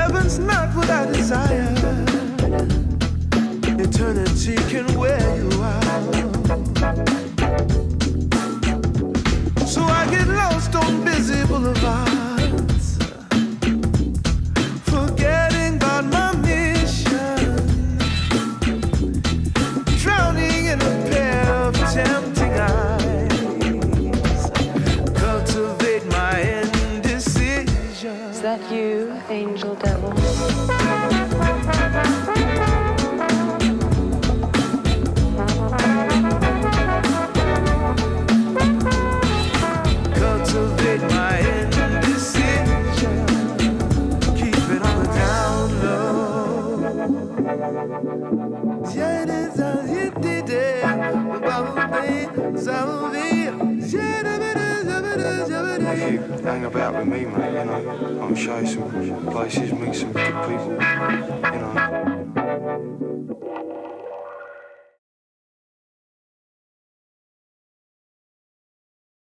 Heaven's not what I desire. Eternity can wear angel devil? Cultivate my indecision. Keep it on the down low. If you hang about with me, mate, you know. I'll show you some places, meet some good people, you know.